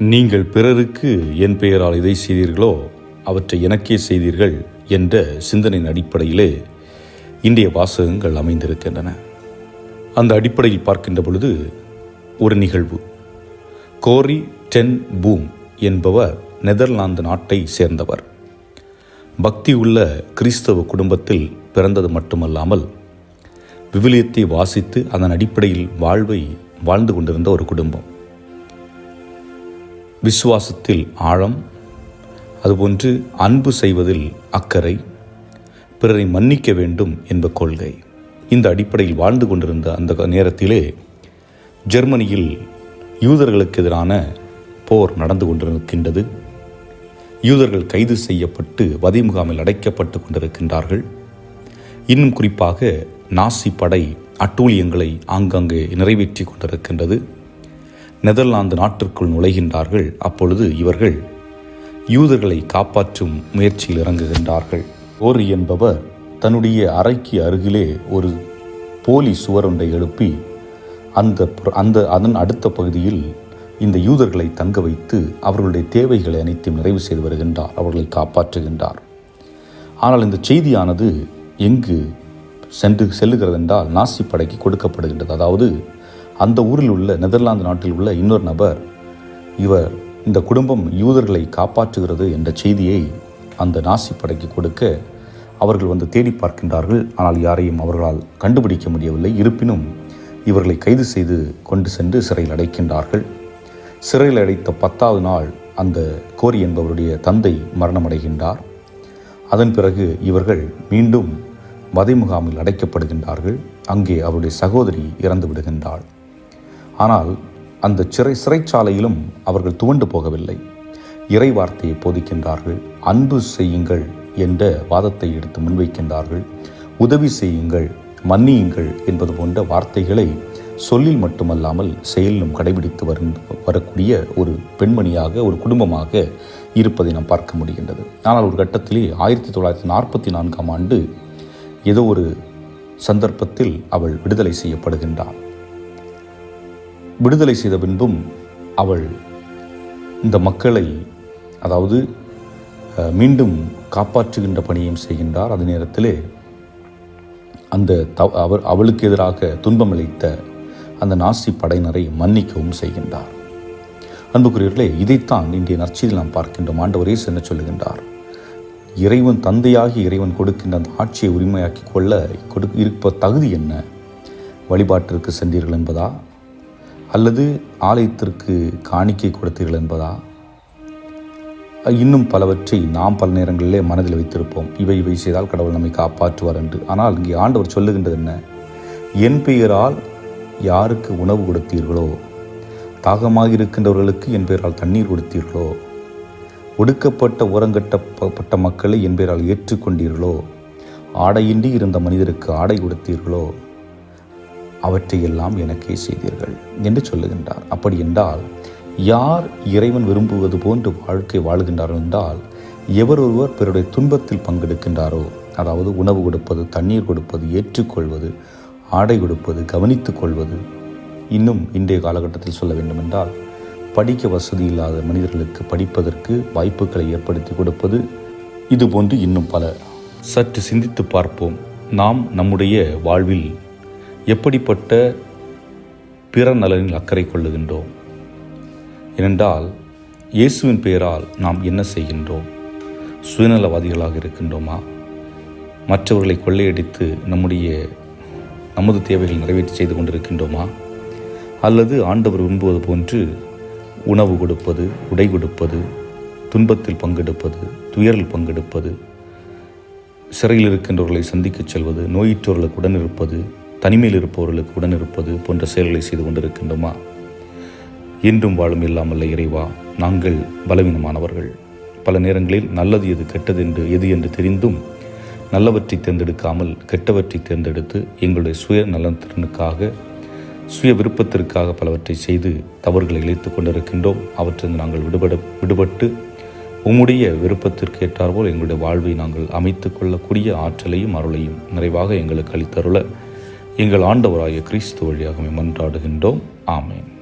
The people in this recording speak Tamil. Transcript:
நீங்கள் பிறருக்கு என் பெயரால் இதை செய்தீர்களோ அவற்றை எனக்கே செய்தீர்கள் என்ற சிந்தனையின் அடிப்படையிலே இன்றைய வாசகங்கள் அமைந்திருக்கின்றன. அந்த அடிப்படையில் பார்க்கின்ற பொழுது ஒரு நிகழ்வு. கோரி டென் பூம் என்பவர் நெதர்லாந்து நாட்டை சேர்ந்தவர். பக்தி உள்ள கிறிஸ்தவ குடும்பத்தில் பிறந்தது மட்டுமல்லாமல் விவிலியத்தை வாசித்து அதன் அடிப்படையில் வாழ்வை வாழ்ந்து கொண்டிருந்த ஒரு குடும்பம். விசுவாசத்தில் ஆழம் அதுபோன்று அன்பு செய்வதில் அக்கறை பிறரை மன்னிக்க வேண்டும் என்ப கொள்கை. இந்த அடிப்படையில் வாழ்ந்து கொண்டிருந்த அந்த நேரத்திலே ஜெர்மனியில் யூதர்களுக்கு எதிரான போர் நடந்து கொண்டிருக்கின்றது. யூதர்கள் கைது செய்யப்பட்டு வதி முகாமில் அடைக்கப்பட்டு கொண்டிருக்கின்றார்கள். இன்னும் குறிப்பாக நாசி படை அட்டூழியங்களை ஆங்காங்கே நிறைவேற்றி கொண்டிருக்கின்றது. நெதர்லாந்து நாட்டிற்குள் நுழைகின்றார்கள். அப்பொழுது இவர்கள் யூதர்களை காப்பாற்றும் முயற்சியில் இறங்குகின்றார்கள். ஓரி என்பவர் தன்னுடைய அறைக்கு அருகிலே ஒரு போலி சுவர் ஒன்றை எழுப்பி அந்த புற- அந்த அதன் அடுத்த பகுதியில் இந்த யூதர்களை தங்க வைத்து அவர்களுடைய தேவைகளை அனைத்தையும் நிறைவு செய்து வருகின்றார் அவர்களை காப்பாற்றுகின்றார். ஆனால் இந்த செய்தியானது எங்கு சென்று செல்லுகிறதென்றால் நாசி படைக்கு கொடுக்கப்படுகின்றது. அதாவது அந்த ஊரில் உள்ள நெதர்லாந்து நாட்டில் உள்ள இன்னொரு நபர் இவர் இந்த குடும்பம் யூதர்களை காப்பாற்றுகிறது என்ற செய்தியை அந்த நாசி படைக்கு கொடுக்க அவர்கள் வந்து தேடி பார்க்கின்றார்கள். ஆனால் யாரையும் அவர்களால் கண்டுபிடிக்க முடியவில்லை. இருப்பினும் இவர்களை கைது செய்து கொண்டு சென்று சிறையில் அடைக்கின்றார்கள். சிறையில் அடைத்த பத்தாவது நாள் அந்த கோரி என்பவருடைய தந்தை மரணமடைகின்றார். அதன் பிறகு இவர்கள் மீண்டும் வதை முகாமில் அடைக்கப்படுகின்றார்கள். அங்கே அவருடைய சகோதரி இறந்து விடுகின்றாள். ஆனால் அந்த சிறை சிறைச்சாலையிலும் அவர்கள் துவண்டு போகவில்லை. இறை வார்த்தையை போதிக்கின்றார்கள். அன்பு செய்யுங்கள் என்ற வாதத்தை எடுத்து முன்வைக்கின்றார்கள். உதவி செய்யுங்கள் மன்னியுங்கள் என்பது போன்ற வார்த்தைகளை சொல்லில் மட்டுமல்லாமல் செயலிலும் கடைபிடித்து வரும் வரக்கூடிய ஒரு பெண்மணியாக ஒரு குடும்பமாக இருப்பதை நாம் பார்க்க முடிகின்றது. ஆனால் ஒரு கட்டத்திலே ஆயிரத்தி தொள்ளாயிரத்தி நாற்பத்தி நான்காம் ஆண்டு ஏதோ ஒரு சந்தர்ப்பத்தில் அவள் விடுதலை செய்யப்படுகின்றாள். விடுதலை செய்த பின்பும் அவள் இந்த மக்களை அதாவது மீண்டும் காப்பாற்றுகின்ற பணியும் செய்கின்றார். அதே நேரத்திலே அந்த தவ அவர் அவளுக்கு எதிராக துன்பமளித்த அந்த நாசி படையினரை மன்னிக்கவும் செய்கின்றார். அன்புக்குரியவர்களே இதைத்தான் இன்றைய நற்செய்தியில் நாம் பார்க்கின்றோம். ஆண்டவரே என்ன சொல்லுகின்றார்? இறைவன் தந்தையாகி இறைவன் கொடுக்கின்ற அந்த ஆட்சியை உரிமையாக்கி கொள்ள கொடு இருப்ப தகுதி என்ன? வழிபாட்டிற்கு சென்றீர்கள் என்பதா? அல்லது ஆலயத்திற்கு காணிக்கை கொடுத்தீர்கள் என்பதா? இன்னும் பலவற்றை நாம் பல நேரங்களிலே மனதில் வைத்திருப்போம். இவை இவை செய்தால் கடவுள் நம்மை காப்பாற்றுவார் என்று. ஆனால் இங்கே ஆண்டவர் சொல்லுகின்றது என்ன? என் பெயரால் யாருக்கு உணவு கொடுத்தீர்களோ? தாகமாக இருக்கின்றவர்களுக்கு என் பெயரால் தண்ணீர் கொடுத்தீர்களோ? ஒடுக்கப்பட்ட ஓரங்கட்டப்பட்ட மக்களை என் பெயரால் ஏற்றுக்கொண்டீர்களோ? ஆடையின்றி இருந்த மனிதருக்கு ஆடை கொடுத்தீர்களோ? அவற்றையெல்லாம் எனக்கே செய்தீர்கள் என்று சொல்லுகின்றார். அப்படி என்றால் யார் இறைவன் விரும்புவது போன்று வாழ்க்கை வாழ்கின்றார்கள் என்றால் எவர் ஒருவர் பிறருடைய துன்பத்தில் பங்கெடுக்கின்றாரோ அதாவது உணவு கொடுப்பது தண்ணீர் கொடுப்பது ஏற்றுக்கொள்வது ஆடை கொடுப்பது கவனித்துக் கொள்வது இன்னும் இன்றைய காலகட்டத்தில் சொல்ல வேண்டுமென்றால் படிக்க வசதி இல்லாத மனிதர்களுக்கு படிப்பதற்கு வாய்ப்புகளை ஏற்படுத்தி கொடுப்பது இதுபோன்று இன்னும் பல. சற்று சிந்தித்து பார்ப்போம். நாம் நம்முடைய வாழ்வில் எப்படிப்பட்ட பிற நலனில் அக்கறை கொள்ளுகின்றோம்? ஏனென்றால் இயேசுவின் பெயரால் நாம் என்ன செய்கின்றோம்? சுயநலவாதிகளாக இருக்கின்றோமா? மற்றவர்களை கொள்ளையடித்து நம்முடைய நமது தேவைகள் நிறைவேற்றி செய்து கொண்டிருக்கின்றோமா? அல்லது ஆண்டவர் விரும்புவது போன்று உணவு கொடுப்பது உடை கொடுப்பது துன்பத்தில் பங்கெடுப்பது துயரில் பங்கெடுப்பது சிறையில் இருக்கின்றவர்களை சந்திக்கச் செல்வது நோயிற்றோர்களுக்கு உடன் இருப்பது தனிமையில் இருப்பவர்களுக்கு உடன் இருப்பது போன்ற செயல்களை செய்து கொண்டிருக்கின்றோமா? என்றும் வாழும் இல்லாமல் இறைவா நாங்கள் பலவீனமானவர்கள். பல நேரங்களில் நல்லது எது கெட்டது என்று எது என்று தெரிந்தும் நல்லவற்றை தேர்ந்தெடுக்காமல் கெட்டவற்றை தேர்ந்தெடுத்து எங்களுடைய சுய நலத்திறனுக்காக சுய விருப்பத்திற்காக பலவற்றை செய்து தவறுகளை இழைத்து கொண்டிருக்கின்றோம். அவற்றிலிருந்து நாங்கள் விடுபட விடுபட்டு உம்முடைய விருப்பத்திற்கு ஏற்றார்போல் எங்களுடைய வாழ்வை நாங்கள் அமைத்துக் கொள்ளக்கூடிய ஆற்றலையும் அருளையும் நிறைவாக எங்களுக்கு அளித்தருள எங்கள் ஆண்டவராகிய கிறிஸ்து வழியாக மன்றாடுகின்றோம். ஆமேன்.